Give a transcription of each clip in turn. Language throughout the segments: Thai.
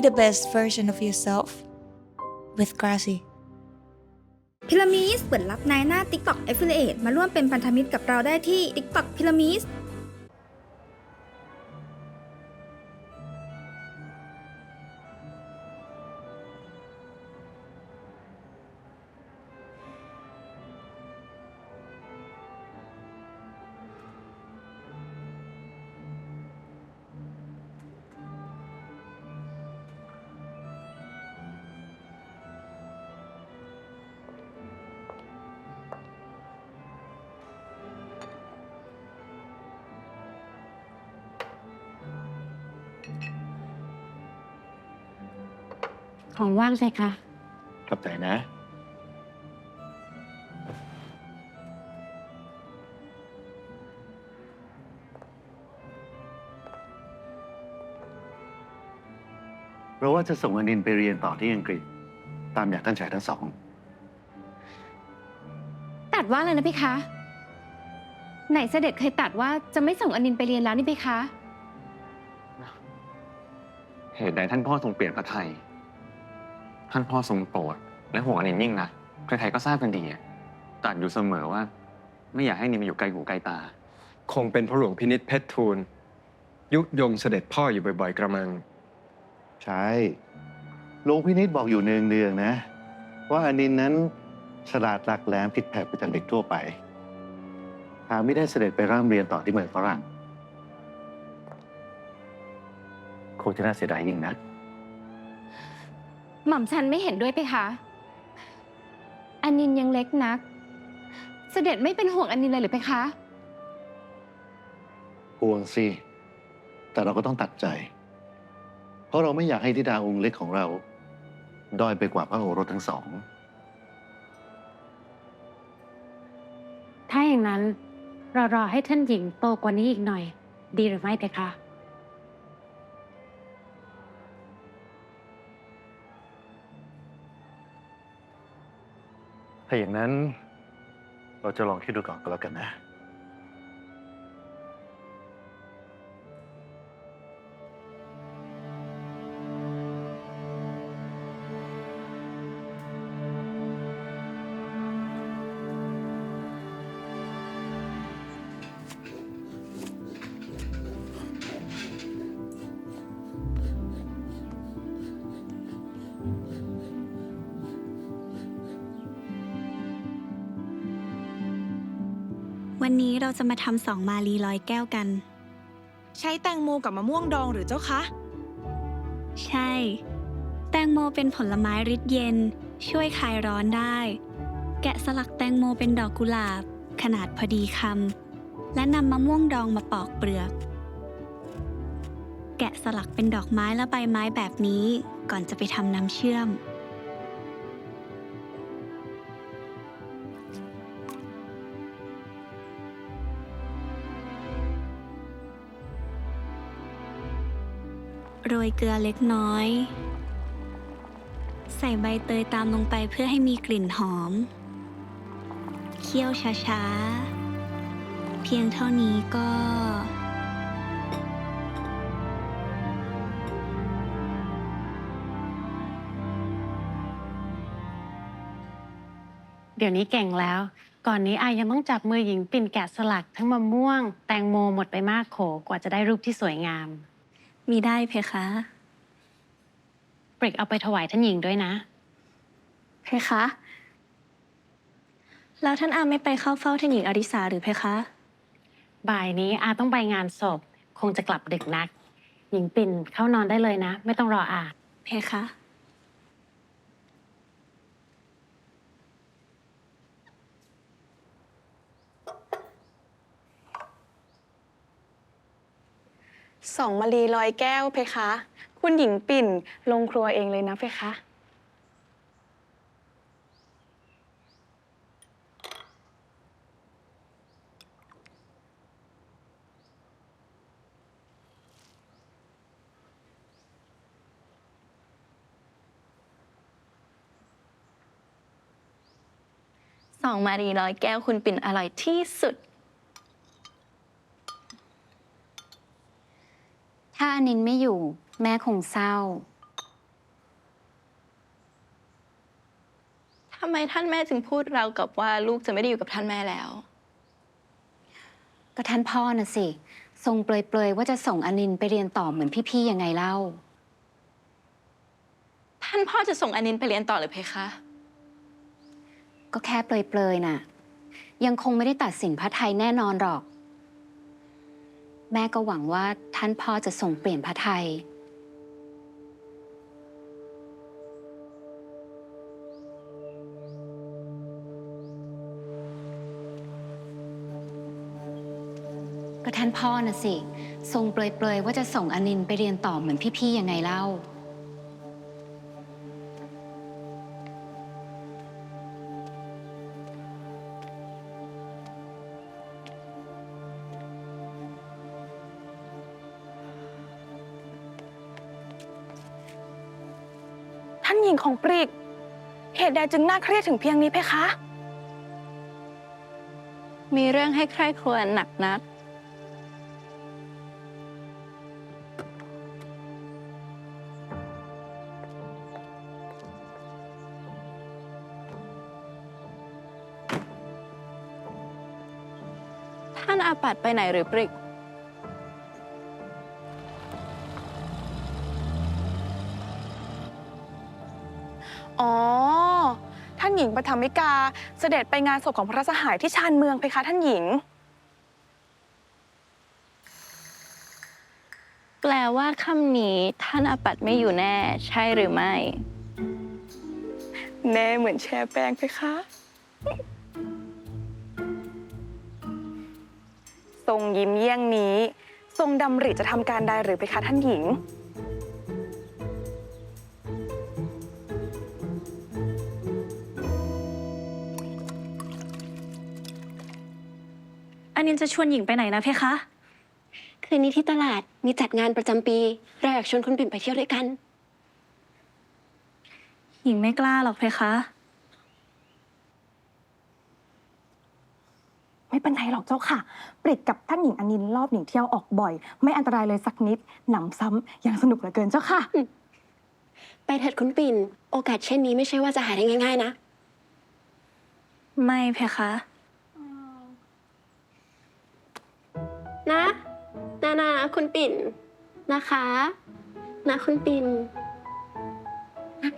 the best version of yourself with Grassy. พิรามิสเปิดรับนายหน้า TikTok Affiliate มาร่วมเป็นพันธมิตรกับเราได้ที่ TikTok พิรามิส ของว่างใช่คะขอบใจนะเพราะว่าจะส่งอนินไปเรียนต่อที่อังกฤษ ตามอยากท่านชายทั้งสอง ตัดว่าอะไรนะพี่คะ ไหนเสด็จเคยตัดว่าจะไม่ส่งอนินไปเรียนแล้วนี่พี่คะ เหตุใดท่านพ่อทรงเปลี่ยนพระไทย ท่านพ่อทรงโปรดและห่วงอนินยิ่งนะใครๆก็ทราบกันดีอะตรัดอยู่เสมอว่า ไม่อยากให้นินมาอยู่ไกลหูไกลตา คงเป็นพระหลวงพินิษเพชรทูล ยุยงเสด็จพ่ออยู่บ่อยๆกระมัง ใช่หลวงพินิษบอกอยู่เนืองๆนะ ว่าอนินนั้นฉลาดหลักแหลมผิดแผกไปจากเด็กทั่วไปหากไม่ได้เสด็จไปร่ำเรียนต่อที่เมืองฝรั่ง คงจะน่าเสียดายยิ่งนัก หม่อมฉันไม่เห็นด้วยพี่คะอนินยังเล็กนัก เสด็จไม่เป็นห่วงอนินเลยหรือพี่คะ ห่วงสิ แต่เราก็ต้องตัดใจ เพราะเราไม่อยากให้ธิดาองค์เล็กของเรา ด้อยไปกว่าพระโอรสทั้งสอง ถ้าอย่างนั้นเรารอให้ท่านหญิงโตกว่านี้อีกหน่อย ดีหรือไม่เพคะ ถ้าอย่างนั้น เราจะลองคิดดูก่อนก็แล้วกันนะ วันนี้เราจะมาทำสองมาลีลอยแก้วกัน ใช้แตงโมกับมะม่วงดองหรือเจ้าคะ ใช่ แตงโมเป็นผลไม้ฤทธิ์เย็น ช่วยคลายร้อนได้ แกะสลักแตงโมเป็นดอกกุหลาบ ขนาดพอดีคำและนำมะม่วงดองมาปอกเปลือก แกะสลักเป็นดอกไม้และใบไม้แบบนี้ ก่อนจะไปทำน้ำเชื่อม โรยเกลือเล็กน้อย ใส่ใบเตยตามลงไปเพื่อให้มีกลิ่นหอม เคี่ยวช้าๆ เพียงเท่านี้ก็เดี๋ยวนี้เก่งแล้ว ก่อนนี้อายยังต้องจับมือหญิงปิ่นแกะสลักทั้งมะม่วง แตงโมหมดไปมากโขกว่าจะได้รูปที่สวยงาม มีได้เพคะปริกเอาไปถวายท่านหญิงด้วยนะ เพคะ แล้วท่านอาไม่ไปเข้าเฝ้าท่านหญิงอริสาหรือเพคะ บ่ายนี้อาต้องไปงานศพ คงจะกลับดึกนัก หญิงปิ่นเข้านอนได้เลยนะ ไม่ต้องรออา เพคะ สองมะลีลอยแก้วเพคะ คุณหญิงปิ่นลงครัวเองเลยนะเพคะ สองมารีร้อยแก้วคุณปิ่นอร่อยที่สุด ถ้าอานินไม่อยู่ แม่คงเศร้า ทำไมท่านแม่จึงพูดเรากับว่าลูกจะไม่ได้อยู่กับท่านแม่แล้ว ก็ท่านพ่อน่ะสิ ทรงเปลยๆว่าจะส่งอนินไปเรียนต่อเหมือนพี่ๆยังไงเล่า ท่านพ่อจะส่งอนินไปเรียนต่อหรือเพคะ ก็แค่เปลยๆน่ะ ยังคงไม่ได้ตัดสินพระไทยแน่นอนหรอก แม่ก็หวังว่าท่านพ่อจะส่งเปลี่ยนพระไทยก็ท่านพ่อน่ะสิ ทรงเปลยๆว่าจะส่งอนินไปเรียนต่อเหมือนพี่ๆยังไงเล่า หญิงของปริก เหตุใดจึงน่าเครียดถึงเพียงนี้เพคะ มีเรื่องให้ใคร่ครวญหนักนัก ท่านอาปัดไปไหนหรือปริก ท่านหญิงปฐมิกา เสด็จไปงานศพของพระสหายที่ชานเมืองเพคะท่านหญิง แปลว่าคำนี้ท่านอาปัดไม่อยู่แน่ ใช่หรือไม่ แน่เหมือนแช่แป้งเพคะ ทรงยิ้มเยี่ยงนี้ ทรงดำริจะทำการใดหรือเพคะท่านหญิง อันนินจะชวนหญิงไปไหนนะเพคะ คืนนี้ที่ตลาดมีจัดงานประจำปี เราอยากชวนคุณปิ่นไปเที่ยวด้วยกัน หญิงไม่กล้าหรอกเพคะ ไม่เป็นไรหรอกเจ้าค่ะ ปริกกับท่านหญิงอนินรอบหนีเที่ยวออกบ่อย ไม่อันตรายเลยสักนิด หนำซ้ำยังสนุกเหลือเกินเจ้าค่ะ ไปเถิดคุณปิ่น โอกาสเช่นนี้ไม่ใช่ว่าจะหาได้ง่าย ๆ นะ ไม่เพคะ นะนานาคุณปิ่นนะคะ นะคุณปิ่นนะ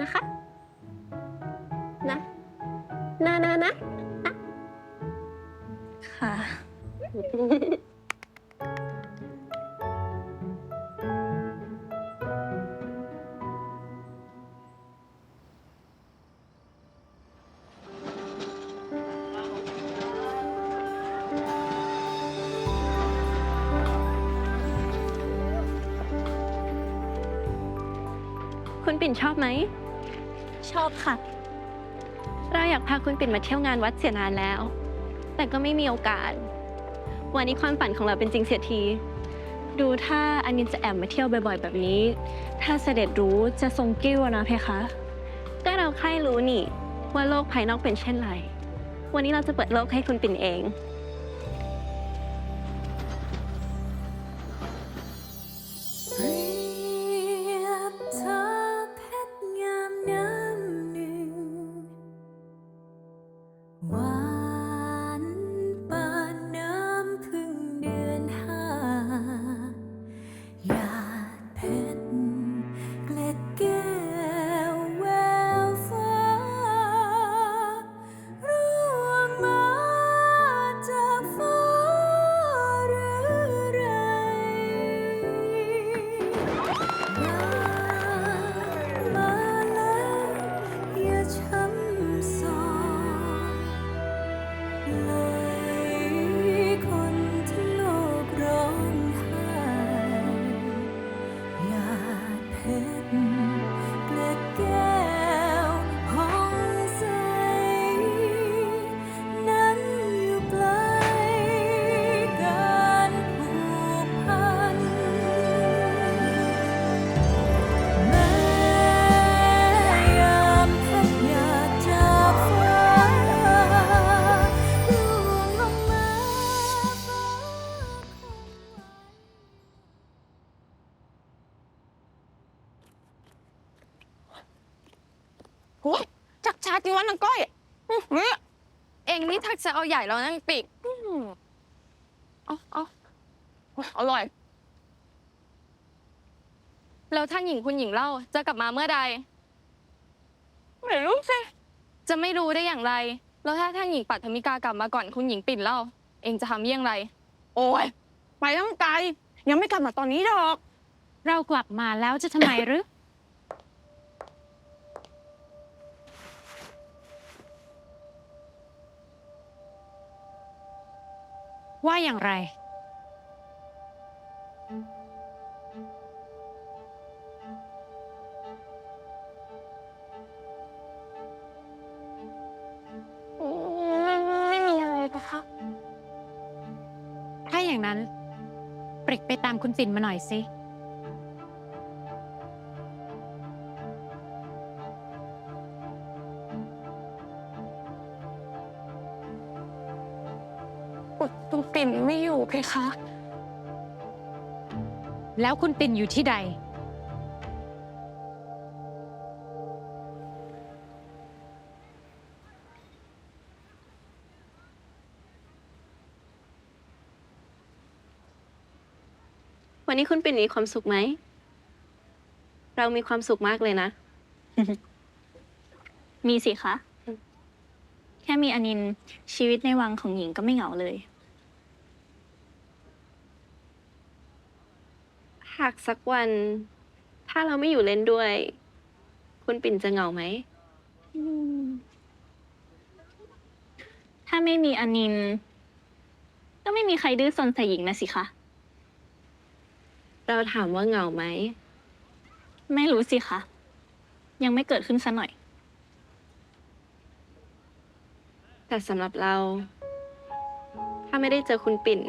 นะคะ นะนานานะ ค่ะ คุณปิ่นชอบไหม ชอบค่ะ เราอยากพาคุณปิ่นมาเที่ยวงานวัดเสียนานแล้ว แต่ก็ไม่มีโอกาส วันนี้ความฝันของเราเป็นจริงเสียที ดูถ้าอันนินจะแอบมาเที่ยวบ่อยๆ แบบนี้ ถ้าเสด็จรู้จะทรงกิ้วนะเพคะ ก็เราใครรู้นี่ ว่าโลกภายนอกเป็นเช่นไร วันนี้เราจะเปิดโลกให้คุณปิ่นเอง นางก้อยอื้อหือเองนี่ทักจะเอาใหญ่แล้วนางปิกอื้อหือเอาเอาอร่อย แล้วท่านหญิงคุณหญิงเล่าจะกลับมาเมื่อใด ไม่รู้สิจะไม่รู้ได้อย่างไร แล้วถ้าท่านหญิงปัทมิกากลับมาก่อนคุณหญิงปิ่นเล่า เองจะทำเยี่ยงไร โอ้ยไปตั้งไกลยังไม่กลับมาตอนนี้ดอก เรากลับมาแล้วจะทำไมหรือ ว่าอย่างไรไม่มีอะไรนะคะถ้าอย่างนั้นปริกไปตามคุณปิ่นมาหน่อยสิ แล้วคุณปิ่นอยู่ที่ใด วันนี้คุณปิ่นมีความสุขไหม เรามีความสุขมากเลยนะ มีสิคะ แค่มีอนินท์ชีวิตในวังของหญิงก็ไม่เหงาเลย หากสักวัน ถ้าเราไม่อยู่เล่นด้วย คุณปิ่นจะเหงาไหม ถ้าไม่มีอนินท์ก็ไม่มีใครดื้อซนใส่หญิงนะสิคะ เราถามว่าเหงาไหม ไม่รู้สิคะ ยังไม่เกิดขึ้นซะหน่อย แต่สำหรับเรา ถ้าไม่ได้เจอคุณปิ่น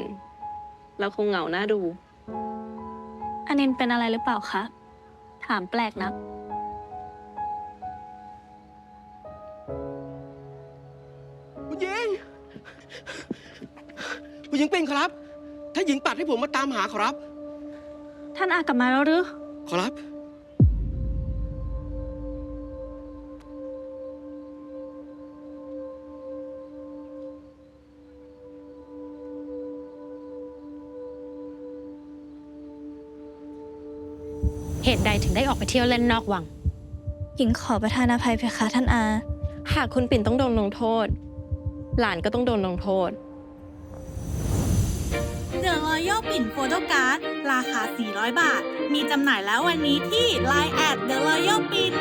เราคงเหงาหน้าดู อนินท์เป็นอะไรหรือเปล่าคะ ถามแปลกนะคุณหญิง คุณหญิงเป็นขอรับ ถ้าหญิงปัดให้ผมมาตามหาขอรับ ท่านอากลับมาแล้วหรือ ขอรับ เหตุใดถึงได้ออกไปเที่ยวเล่นนอกวัง หญิงขอประทานอภัยเพคะท่านอา หากคุณปิ่นต้องโดนลงโทษ หลานก็ต้องโดนลงโทษ เดอะรอยัลปิ่นโฟโต้การ์ดราคา 400 บาท มีจำหน่ายแล้ววันนี้ที่ Line แอดเดอะรอยัลปิ่น